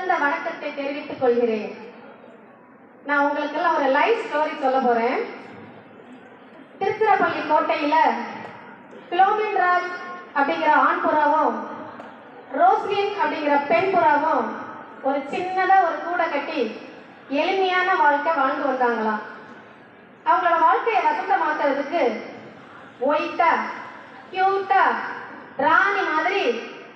சிறந்த வணக்கத்தை தெரிவித்துக் கொள்கிறேன். நான் உங்களுக்கெல்லாம் ஒரு லைவ் ஸ்டோரி சொல்ல போறேன். திருச்சிராப்பள்ளி கோட்டையில பிலோமின் ராஜ் அப்படிங்கிற ஆண் புறாவும் ரோஸ்லின் அப்படிங்கிற பெண் புறாவும் ஒரு சின்னதா ஒரு கூடை கட்டி எளிமையான வாழ்க்கை வாழ்ந்து வந்தாங்களாம். அவங்களோட வாழ்க்கையை வசந்தமாக்குறதுக்கு ஒயிட்டா கியூட்டா ராணி மாதிரி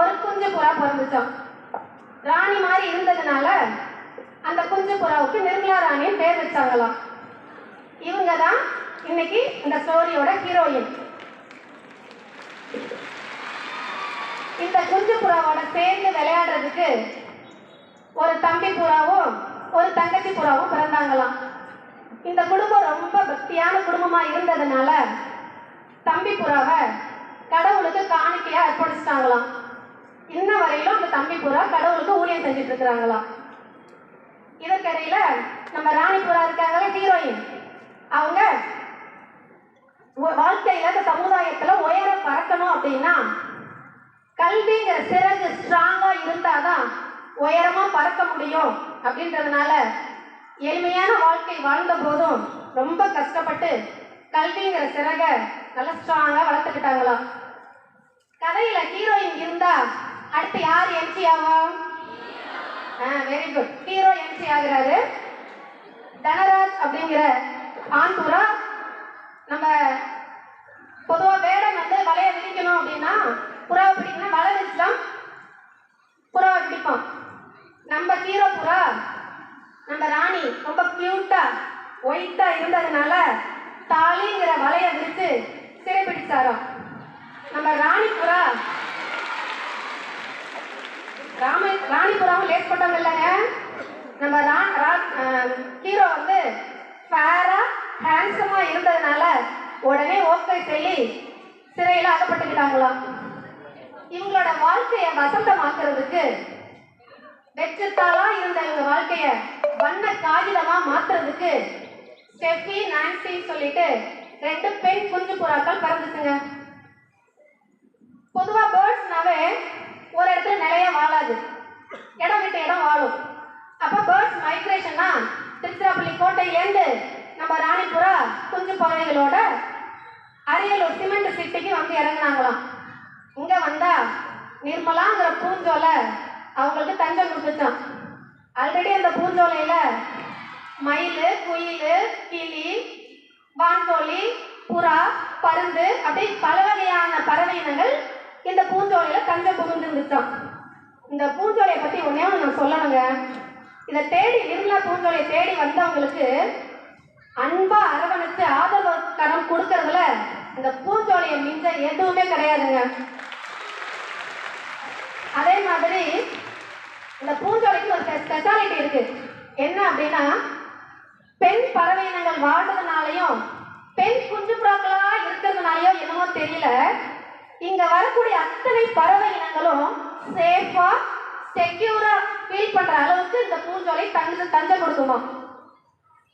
ஒரு குஞ்சு புறா பிறந்துச்சான் ராணி மாதிரி இருந்ததுனால அந்த குஞ்சு புறாவுக்கு நிர்மலா ராணின்னு பேர் வச்சாங்களாம். இவங்க தான் இன்னைக்கு இந்த ஸ்டோரியோட ஹீரோயின் இந்த குஞ்சு புறாவோட சேர்ந்து விளையாடுறதுக்கு ஒரு தம்பி புறாவும் ஒரு தங்கச்சி புறாவும் பிறந்தாங்களாம். இந்த குடும்பம் ரொம்ப பக்தியான குடும்பமா இருந்ததுனால தம்பி புறாவை கடவுளுக்கு காணிக்கையா அர்ப்பணிச்சிட்டாங்களாம். இன்ன வரையிலும் அந்த தம்பி புறா கடவுளுக்கு ஊழியம் செஞ்சுட்டு இருக்கிறாங்களாம். இதற்கிடையில நம்ம ராணி புறா இருக்காங்களே ஹீரோயின் அவங்க வாழ்க்கையில இந்த சமுதாயத்துல உயர பறக்கணும் அப்படின்னா கல்விங்கிற சிறகு ஸ்ட்ராங்கா இருந்தாதான் உயரமா பறக்க முடியும் அப்படின்றதுனால எளிமையான வாழ்க்கை வாழ்ந்த போதும் ரொம்ப கஷ்டப்பட்டு கல்விங்கிற சிறக நல்லா ஸ்ட்ராங்கா வளர்த்துக்கிட்டாங்களாம். கதையில ஹீரோயின் இருந்தா அடுத்து யார் எம்சி ஆகும்? வெரி குட் ஹீரோ எம்சி ஆகிறாரு. தனராஜ் அப்படிங்கிற ஆண் புறா. நம்ம பொதுவாக வேடம் வந்து வலையை விரிக்கணும் அப்படின்னா புறாவை பிடிக்கணும் வலை வச்சுதான் புறாவை பிடிப்போம் நம்ம ஹீரோ புறா நம்ம ராணி ரொம்ப கியூட்டா ஒயிட்டா இருந்ததுனால தாலிங்கிற வலையை விரித்து சிறைப்பிடிச்சாராம். நம்ம ராணி புறா ராம ராணிபுரம் லேட் போட்டவங்க இல்லைங்க. நம்ம ரா ஹீரோ வந்து ஃபேரா ஹேண்ட்ஸமா இருந்ததுனால உடனே ஓகே சொல்லி சிறையில் அகப்பட்டுக்கிட்டாங்களாம் இவங்களோட வாழ்க்கையை வசந்தமாக்குறதுக்கு வெற்றுத்தாளா இருந்த இவங்க வாழ்க்கைய வண்ண காகிதமா மாத்துறதுக்கு ஸ்டெஃபி நான்சி சொல்லிட்டு ரெண்டு பெண் குஞ்சு புறாக்கள் பறந்துச்சுங்க. பொதுவா பேர்ட்ஸ்னாவே ஒரு இடத்துல நிலையா வாழாது. இடம் விட்டு இடம் வாழும். அப்போ பேர்ட்ஸ் மைக்ரேஷன்னா திருச்சிராப்பள்ளி கோட்டையிலேருந்து நம்ம ராணிபுரா குஞ்சு பறவைகளோட அரியலூர் சிமெண்ட் சிட்டிக்கு வந்து இறங்குனாங்களாம். இங்கே வந்தா நிர்மலாங்கிற பூஞ்சோலை அவங்களுக்கு தஞ்சம் கொடுத்துச்சான் ஆல்ரெடி அந்த பூஞ்சோலையில் மயில் குயில் கிளி வான்கோழி புறா பருந்து அப்படி பல வகையான பறவை இனங்கள் இந்த பூஞ்சோலையில தஞ்சம் புகுந்து இருந்துச்சாம் இந்த பூஞ்சோலையை பத்தி ஒன்னே ஒன்று நான் சொல்லணுங்க. இதை தேடி நிர்மலா பூஞ்சோலையை தேடி வந்தவங்களுக்கு அன்பா அரவணைச்சு ஆதரவு கரம் கொடுக்கறதுல இந்த பூஞ்சோலையை மிஞ்ச எதுவுமே கிடையாதுங்க. அதே மாதிரி இந்த பூஞ்சோலைக்கு ஒரு ஸ்பெஷாலிட்டி இருக்கு. என்ன அப்படின்னா பெண் பறவை இனங்கள் வாழ்றதுனாலையும் பெண் குஞ்சு புறாக்களா இருக்கிறதுனாலயோ என்னமோ தெரியல இங்க வரக்கூடிய அத்தனை பறவை இனங்களும் சேஃபா செக்யூரா ஃபீல் பண்ற அளவுக்கு இந்த பூஞ்சோலை தங்க தஞ்சம் கொடுக்குமா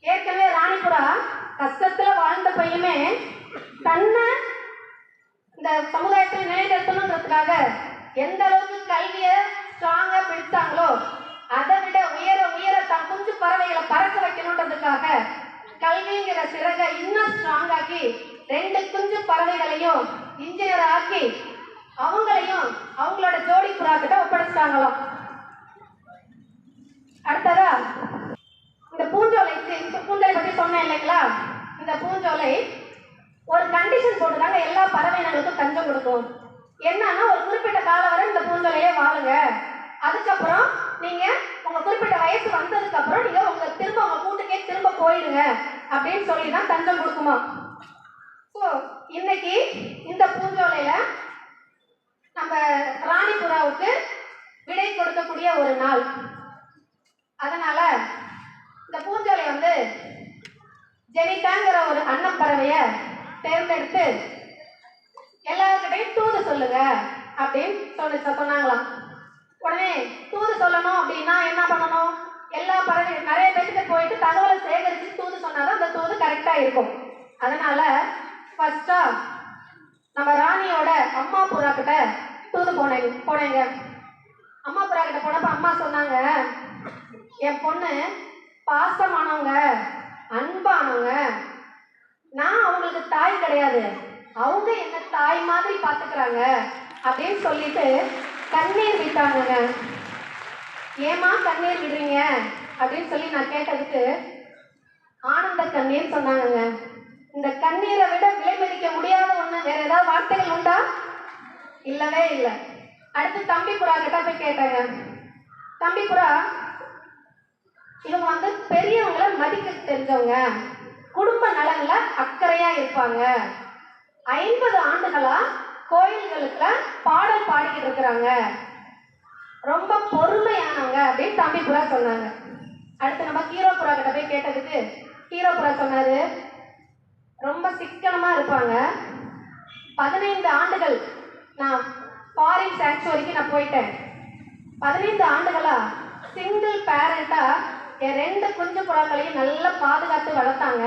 ஏற்கனவே ராணிபுரா கஷ்டத்துல வாழ்ந்த பையமே தன்னை இந்த சமுதாயத்தில் நிலைநிறுத்தணுன்றதுக்காக எந்த அளவுக்கு கல்வியை ஸ்ட்ராங்கா பிடித்தாங்களோ அதை விட உயர உயர தன் குஞ்சு பறவைகளை பறக்க வைக்கணுன்றதுக்காக கல்விங்கிற சிறகை இன்னும் ஸ்ட்ராங் ஆக்கி ரெண்டு குஞ்சு பறவைகளையும் இன்ஜினியர் ஆக்கி அவங்களையும் அவங்களோட ஜோடி புறாக்கிட்ட கிட்ட ஒப்படைச்சிட்டாங்களாம். அடுத்ததா இந்த பூஞ்சோலை இந்த பூஞ்சோலை பத்தி சொன்னேன் இல்லைங்களா? இந்த பூஞ்சோலை ஒரு கண்டிஷன் போட்டுதாங்க எல்லா பறவை இனங்களுக்கும் தஞ்சம் கொடுக்கும். என்னன்னா ஒரு குறிப்பிட்ட காலம் வரை இந்த பூஞ்சோலையே வாழுங்க. அதுக்கப்புறம் நீங்க உங்க குறிப்பிட்ட வயசு வந்ததுக்கு அப்புறம் நீங்க உங்க திரும்ப உங்க கூட்டுக்கே திரும்ப போயிடுங்க அப்படின்னு சொல்லி தான் தஞ்சம் கொடுக்குமா ஸோ இன்னைக்கு இந்த பூஞ்சோலையில நம்ம ராணிபுராவுக்கு விடை கொடுக்கக்கூடிய ஒரு நாள். அதனால இந்த பூஞ்சோலை வந்து ஜெனிட்டாங்கிற ஒரு அன்னம் பறவைய தேர்ந்தெடுத்து எல்லாருக்கிட்டையும் தூது சொல்லுங்க அப்படின்னு சொல்லி சொன்னாங்களாம். உடனே தூது சொல்லணும் அப்படின்னா என்ன பண்ணணும்? எல்லா பறவை நிறைய பேருக்கு போயிட்டு தகவலை சேகரித்து தூது சொன்னாதான் அந்த தூது கரெக்டாக இருக்கும். அதனால ஃபர்ஸ்டா நம்ம ராணியோட அம்மா புறா கிட்ட தூது போனேன் போனேங்க. அம்மா புறா கிட்ட போனப்ப அம்மா சொன்னாங்க என் பொண்ணு பாசமானவங்க அன்பானவங்க. நான் அவங்களுக்கு தாய் கிடையாது. அவங்க என்ன தாய் மாதிரி பார்த்துக்கிறாங்க அப்படின்னு சொல்லிட்டு கண்ணீர் விட்டாங்கங்க. ஏமா கண்ணீர் விடுறீங்க? அப்படின்னு சொல்லி நான் கேட்டதுக்கு ஆனந்த கண்ணீர் சொன்னாங்கங்க. இந்த கண்ணீரை விட விலை மதிக்க முடியாத ஒண்ணு வேற ஏதாவது வார்த்தைகள் உண்டா? இல்லவே இல்லை. அடுத்து தம்பி புறா கிட்ட போய் கேட்டாங்க. தம்பி புறா இவங்க வந்து பெரியவங்கள மதிக்க தெரிஞ்சவங்க. குடும்ப நலன்ல அக்கறையா இருப்பாங்க. ஐம்பது ஆண்டுகளா கோயில்களுக்கு பாடல் பாடிக்கிட்டு இருக்கிறாங்க. ரொம்ப பொறுமையானவங்க அப்படின்னு தம்பி புறா சொன்னாங்க. அடுத்து நம்ம ஹீரோ புறா கிட்ட போய் கேட்டதுக்கு ஹீரோ புறா சொன்னாரு ரொம்ப சிக்கனமாக இருப்பாங்க. பதினைந்து ஆண்டுகள் நான் ஃபாரின் சாங்சுவரிக்கு நான் போயிட்டேன். பதினைந்து ஆண்டுகளா சிங்கிள் பேரண்டா என் ரெண்டு குஞ்சு புறாக்களையும் நல்லா பாதுகாத்து வளர்த்தாங்க.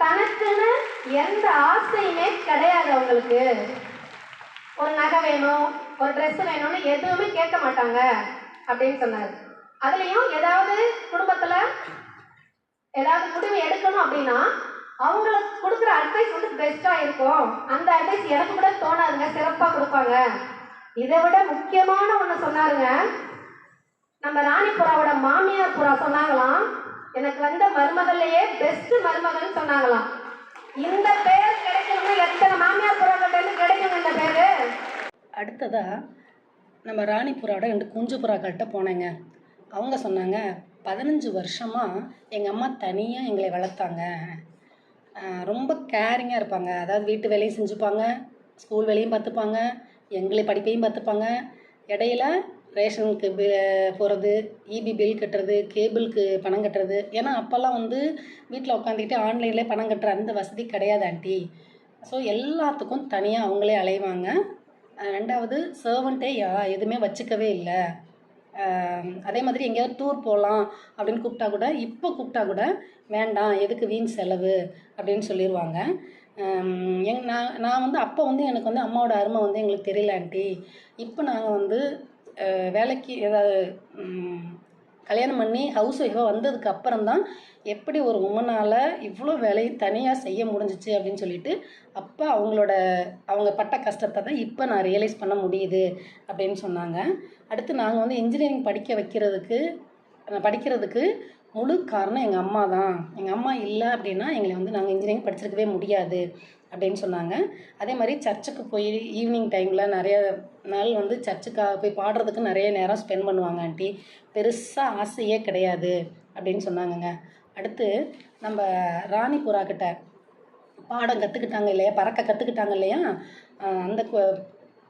தனக்குன்னு எந்த ஆசையுமே கிடையாது அவங்களுக்கு. ஒரு நகை வேணும் ஒரு ட்ரெஸ் வேணும்னு எதுவுமே கேட்க மாட்டாங்க அப்படின்னு சொன்னார். அதுலேயும் ஏதாவது குடும்பத்தில் ஏதாவது முடிவு எடுக்கணும் அப்படின்னா அவங்களுக்கு கொடுக்குற அட்வைஸ் வந்து பெஸ்ட்டாக இருக்கும். அந்த அட்வைஸ் எனக்கு கூட தோணாதுங்க சிறப்பாக கொடுப்பாங்க. இதை விட முக்கியமான ஒன்று சொன்னாருங்க. நம்ம ராணி புறாவோட மாமியார் புறா சொன்னாங்களாம் எனக்கு வந்த மருமகள்லையே பெஸ்ட் மருமகள்னு சொன்னாங்களாம். இந்த பேர் கிடைக்கணும்னு எத்தனை மாமியார் புறாக்கிட்டேருந்து கிடைக்கும் இந்த பேர்? அடுத்ததாக நம்ம ராணிப்புறாவோட ரெண்டு குஞ்சு புறாக்கள்கிட்ட போனேங்க. அவங்க சொன்னாங்க பதினஞ்சு வருஷமாக எங்கள் அம்மா தனியாக எங்களை வளர்த்தாங்க. ரொம்ப கேரிங்காக இருப்பாங்க. அதாவது வீட்டு வேலையும் செஞ்சுப்பாங்க ஸ்கூல் வேலையும் பார்த்துப்பாங்க எங்களை படிப்பையும் பார்த்துப்பாங்க. இடையில ரேஷனுக்கு போகிறது இபி பில் கட்டுறது கேபிளுக்கு பணம் கட்டுறது. ஏன்னா அப்போல்லாம் வந்து வீட்டில் உட்காந்துக்கிட்டு ஆன்லைன்லேயே பணம் கட்டுற அந்த வசதி கிடையாது ஆண்டி. ஸோ எல்லாத்துக்கும் தனியாக அவங்களே அலைவாங்க. ரெண்டாவது சர்வெண்ட்டே யா எதுவுமே வச்சுக்கவே இல்லை. அதே மாதிரி எங்கேயாவது டூர் போகலாம் அப்படின்னு கூப்பிட்டா கூட இப்போ கூப்பிட்டா கூட வேண்டாம் எதுக்கு வீண் செலவு? அப்படின்னு சொல்லிடுவாங்க எங் நான் நான் வந்து அப்போ வந்து எனக்கு வந்து அம்மாவோட அருமை வந்து எங்களுக்கு தெரியல ஆண்டி. இப்போ நாங்கள் வந்து வேலைக்கு ஏதாவது கல்யாணம் பண்ணி ஹவுஸ் ஒய்ஃபாக வந்ததுக்கு அப்புறம் தான் எப்படி ஒரு உமனால் இவ்வளோ வேலையை தனியாக செய்ய முடிஞ்சிச்சு அப்படின்னு சொல்லிட்டு அப்போ அவங்களோட அவங்க பட்ட கஷ்டத்தை தான் இப்போ நான் ரியலைஸ் பண்ண முடியுது அப்படின்னு சொன்னாங்க. அடுத்து நாங்கள் வந்து இன்ஜினியரிங் படிக்க வைக்கிறதுக்கு படிக்கிறதுக்கு முழு காரணம் எங்கள் அம்மா தான். எங்கள் அம்மா இல்லை அப்படின்னா எங்களை வந்து நாங்கள் இன்ஜினியரிங் படிச்சிருக்கவே முடியாது அப்படின்னு சொன்னாங்க. அதே மாதிரி சர்ச்சுக்கு போய் ஈவினிங் டைமில் நிறைய நாள் வந்து சர்ச்சுக்காக போய் பாடுறதுக்கு நிறைய நேரம் ஸ்பெண்ட் பண்ணுவாங்க ஆண்டி. பெருசாக ஆசையே கிடையாது அப்படின்னு சொன்னாங்கங்க. அடுத்து நம்ம ராணி புறா கிட்ட பாடம் கற்றுக்கிட்டாங்க இல்லையா? பறக்க கற்றுக்கிட்டாங்க இல்லையா? அந்த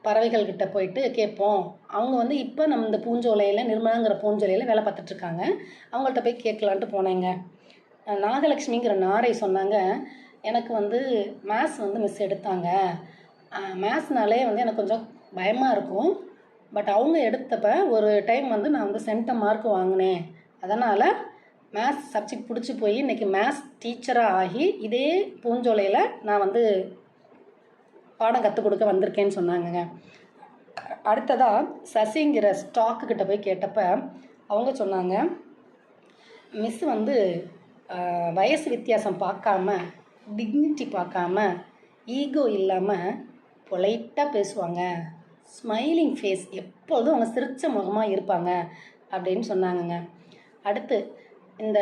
பறவைகள் கிட்ட போயிட்டு கேட்போம். அவங்க வந்து இப்போ நம்ம இந்த பூஞ்சோலையில் நிர்மலாங்கிற பூஞ்சோலையில் வேலை பார்த்துட்ருக்காங்க. அவங்கள்ட்ட போய் கேட்கலான்ட்டு போனேங்க. நாகலக்ஷ்மிங்கிற நாகலட்சுமிங்கிற நாரை சொன்னாங்க. எனக்கு வந்து மேத்ஸ் வந்து மிஸ் எடுத்தாங்க. மேத்ஸ்னாலே வந்து எனக்கு கொஞ்சம் பயமாக இருக்கும். பட் அவங்க எடுத்தப்ப ஒரு டைம் வந்து நான் வந்து சென்டம் மார்க் வாங்கினேன். அதனால் மேத்ஸ் சப்ஜெக்ட் பிடிச்சி போய் இன்றைக்கி மேத்ஸ் டீச்சராக ஆகி இதே பூஞ்சோலையில் நான் வந்து பாடம் கற்றுக் கொடுக்க வந்திருக்கேன்னு சொன்னாங்கங்க. அடுத்ததாக சசிங்கிற ஸ்டாக்கு கிட்ட போய் கேட்டப்ப அவங்க சொன்னாங்க மிஸ் வந்து வயசு வித்தியாசம் பார்க்காம டிக்னிட்டி பார்க்காம ஈகோ இல்லாமல் பொலைட்டாக பேசுவாங்க. ஸ்மைலிங் ஃபேஸ் எப்பொழுதும் அவங்க சிரித்த முகமாக இருப்பாங்க அப்படின்னு சொன்னாங்கங்க. அடுத்து இந்த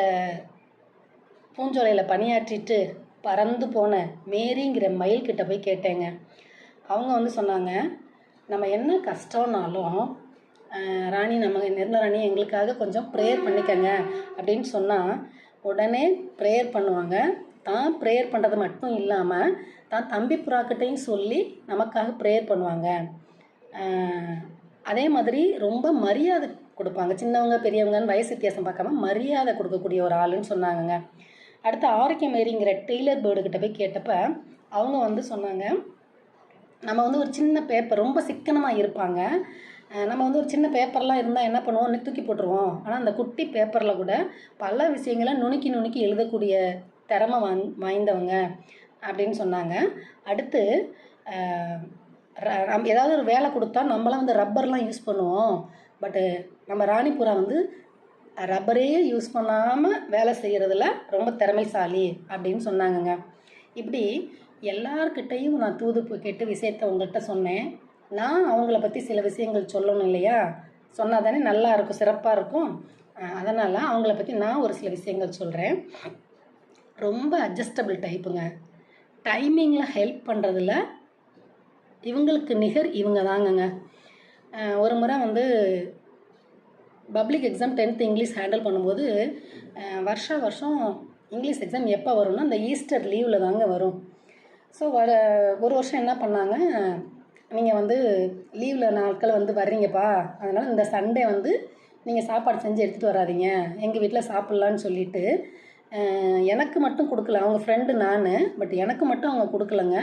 பூஞ்சோலையில் பணியாற்றிட்டு பறந்து போன மேரிங்கிற மயில் கிட்ட போய் கேட்டேங்க. அவங்க வந்து சொன்னாங்க நம்ம என்ன கஷ்டம்னாலும் ராணி நம்ம நிர்மலா ராணி எங்களுக்காக கொஞ்சம் ப்ரேயர் பண்ணிக்கங்க. அப்படின்னு சொன்னால் உடனே ப்ரேயர் பண்ணுவாங்க. தான் ப்ரேயர் பண்ணுறது மட்டும் இல்லாமல் தான் தம்பி புறாக்கிட்டையும் சொல்லி நமக்காக ப்ரேயர் பண்ணுவாங்க. அதே மாதிரி ரொம்ப மரியாதை கொடுப்பாங்க. சின்னவங்க பெரியவங்கன்னு வயசு வித்தியாசம் பார்க்காம மரியாதை கொடுக்கக்கூடிய ஒரு ஆளுன்னு சொன்னாங்கங்க. அடுத்து ஆரோக்கியம் மேரிங்கிற டெய்லர் பேர்டு கிட்ட போய் கேட்டப்ப அவங்க வந்து சொன்னாங்க நம்ம வந்து ஒரு சின்ன பேப்பர் ரொம்ப சிக்கனமாக இருப்பாங்க. நம்ம வந்து ஒரு சின்ன பேப்பர்லாம் இருந்தால் என்ன பண்ணுவோம்? தூக்கி போட்டுருவோம். ஆனால் அந்த குட்டி பேப்பரில் கூட பல விஷயங்களை நுணுக்கி நுணுக்கி எழுதக்கூடிய திறமை வாங் வாய்ந்தவங்க அப்படின்னு சொன்னாங்க. அடுத்து ர- நம்ம ஏதாவது ஒரு வேலை கொடுத்தா நம்மளாம் வந்து ரப்பர்லாம் யூஸ் பண்ணுவோம். பட்டு நம்ம ராணிபுரா வந்து ரப்பரே யூஸ் பண்ணாமல் வேலை செய்கிறதுல ரொம்ப திறமைசாலி அப்படின்னு சொன்னாங்கங்க. இப்படி எல்லார்கிட்டையும் நான் தூது போய் கேட்டு விஷயத்த உங்கள்கிட்ட சொன்னேன். நான் அவங்கள பற்றி சில விஷயங்கள் சொல்லணும் இல்லையா? சொன்னால் தானே நல்லா இருக்கும் சிறப்பாக இருக்கும். அதனால் அவங்கள பற்றி நான் ஒரு சில விஷயங்கள் சொல்கிறேன் ரொம்ப அட்ஜஸ்டபிள் டைப்புங்க டைமிங்கில் ஹெல்ப் பண்ணுறதுல இவங்களுக்கு நிகர் இவங்க தாங்கங்க ஒரு முறை வந்து public exam tenth English handle பண்ணும்போது வருஷ வருஷம் இங்கிலீஷ் எக்ஸாம் எப்போ வரும்னா இந்த ஈஸ்டர் லீவில் தாங்க வரும். ஸோ வர ஒரு வருஷம் என்ன பண்ணாங்க நீங்கள் வந்து லீவில் நாட்கள் வந்து வர்றீங்கப்பா அதனால் இந்த சண்டே வந்து நீங்கள் சாப்பாடு செஞ்சு எடுத்துகிட்டு வராதீங்க எங்கள் வீட்டில் சாப்பிட்லான்னு சொல்லிட்டு எனக்கு மட்டும் கொடுக்கல. அவங்க ஃப்ரெண்டு நான் பட் எனக்கு மட்டும் அவங்க கொடுக்கலங்க.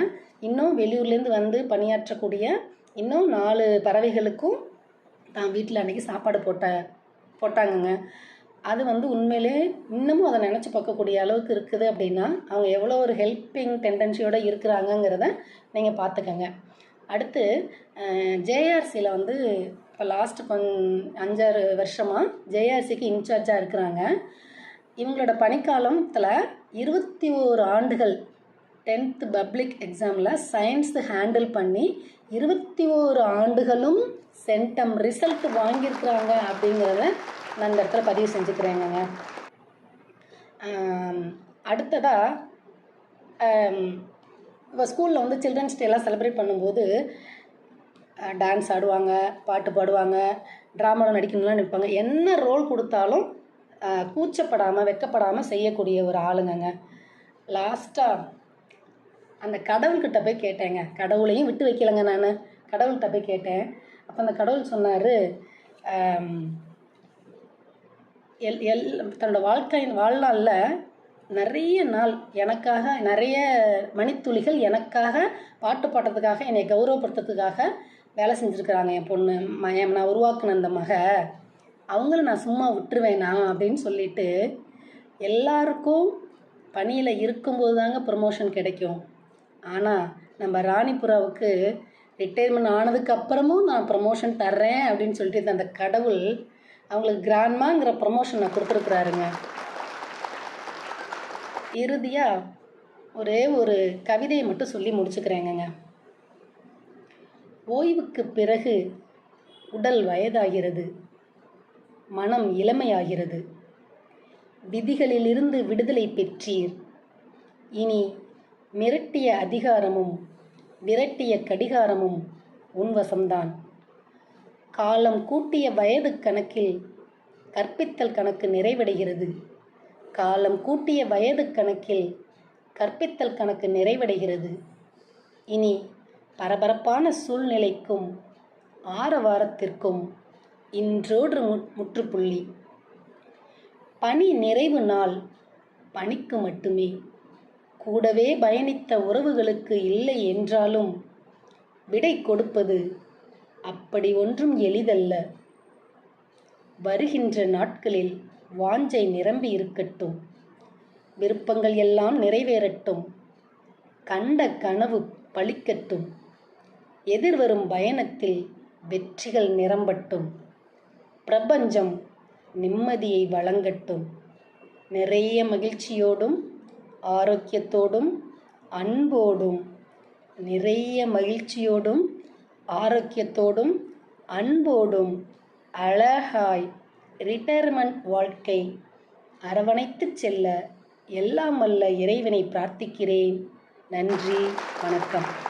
இன்னும் வெளியூர்லேருந்து வந்து பணியாற்றக்கூடிய இன்னும் நாலு பறவைகளுக்கும் தான் வீட்டில் அன்றைக்கி சாப்பாடு போட்ட போட்டாங்கங்க. அது வந்து உண்மையிலே இன்னமும் அதை நினச்சி பார்க்கக்கூடிய அளவுக்கு இருக்குது அப்படின்னா அவங்க எவ்வளோ ஒரு ஹெல்ப்பிங் டெண்டன்சியோடு இருக்கிறாங்கங்கிறத நீங்கள் பார்த்துக்கங்க. அடுத்து ஜேஆர்சியில் வந்து இப்போ லாஸ்ட்டு கொஞ் அஞ்சாறு வருஷமாக ஜேஆர்சிக்கு இன்சார்ஜாக இருக்கிறாங்க. இவங்களோட பணிக்காலத்தில் இருபத்தி ஓரு ஆண்டுகள் டென்த்து பப்ளிக் எக்ஸாமில் சயின்ஸ் ஹேண்டில் பண்ணி இருபத்தி ஓரு ஆண்டுகளும் சென்டம் ரிசல்ட் வாங்கியிருக்கிறாங்க அப்படிங்கிறத நான் இந்த இடத்துல பதிவு செஞ்சுக்கிறேங்கங்க அடுத்ததாக இப்போ ஸ்கூலில் வந்து சில்ட்ரன்ஸ் டேலாம் செலிப்ரேட் பண்ணும்போது டான்ஸ் ஆடுவாங்க பாட்டு பாடுவாங்க ட்ராமாவில் நடிக்கணும்லாம் நிற்பாங்க என்ன ரோல் கொடுத்தாலும் கூச்சப்படாமல் வெக்கப்படாமல் செய்யக்கூடிய ஒரு ஆளுங்கங்க. லாஸ்ட்டாக அந்த கடவுள்கிட்ட போய் கேட்டேங்க. கடவுளையும் விட்டு வைக்கலைங்க நான். கடவுள்கிட்ட போய் கேட்டேன். அப்போ அந்த கடவுள் சொன்னார் எல் எல் தன்னோட வாழ்க்கையின் வாழ்நாளில் நிறைய நாள் எனக்காக நிறைய மணித்துளிகள் எனக்காக பாட்டு பாடுறதுக்காக என்னை கௌரவப்படுத்துறதுக்காக வேலை செஞ்சுருக்குறாங்க என் பொண்ணு ம என் நான் உருவாக்குன அந்த மக. அவங்கள நான் சும்மா விட்டுருவேனா? அப்படின்னு சொல்லிட்டு எல்லாருக்கும் பணியில் இருக்கும்போது தாங்க ப்ரமோஷன் கிடைக்கும். ஆனால் நம்ம ராணிபுராவுக்கு ரிட்டையர்மெண்ட் ஆனதுக்கு அப்புறமும் நான் ப்ரமோஷன் தர்றேன் அப்படின்னு சொல்லிட்டு அந்த கடவுள் அவங்களுக்கு கிராண்ட்மாங்கிற ப்ரமோஷன் நான் கொடுத்துருக்குறாருங்க. இறுதியாக ஒரே ஒரு கவிதையை மட்டும் சொல்லி முடிச்சுக்கிறேங்க ஓய்வுக்கு பிறகு உடல் வயதாகிறது மனம் இளமையாகிறது. விதிகளிலிருந்து விடுதலை பெற்றீர். இனி மிரட்டிய அதிகாரமும் விரட்டிய கடிகாரமும் உன்வசம்தான் காலம் கூட்டிய வயது கணக்கில் கற்பித்தல் கணக்கு நிறைவடைகிறது. காலம் கூட்டிய வயது கணக்கில் கற்பித்தல் கணக்கு நிறைவடைகிறது. இனி பரபரப்பான சூழ்நிலைக்கும் ஆரவாரத்திற்கும் இன்றோடு முற்றுப்புள்ளி. பணி நிறைவு நாள் பணிக்கு மட்டுமே. கூடவே பயணித்த உறவுகளுக்கு இல்லை என்றாலும் விடை கொடுப்பது அப்படி ஒன்றும் எளிதல்ல. வருகின்ற நாட்களில் வாஞ்சை நிரம்பி இருக்கட்டும். விருப்பங்கள் எல்லாம் நிறைவேறட்டும். கண்ட கனவு பழிக்கட்டும். எதிர்வரும் பயணத்தில் வெற்றிகள் நிரம்பட்டும். பிரபஞ்சம் நிம்மதியை வழங்கட்டும். நிறைய மகிழ்ச்சியோடும் ஆரோக்கியத்தோடும் அன்போடும் நிறைய மகிழ்ச்சியோடும் ஆரோக்கியத்தோடும் அன்போடும் அழகாய் ரிட்டையர்மெண்ட் வாழ்க்கை அரவணைத்துச் செல்ல எல்லாம் வல்ல இறைவனை பிரார்த்திக்கிறேன். நன்றி வணக்கம்.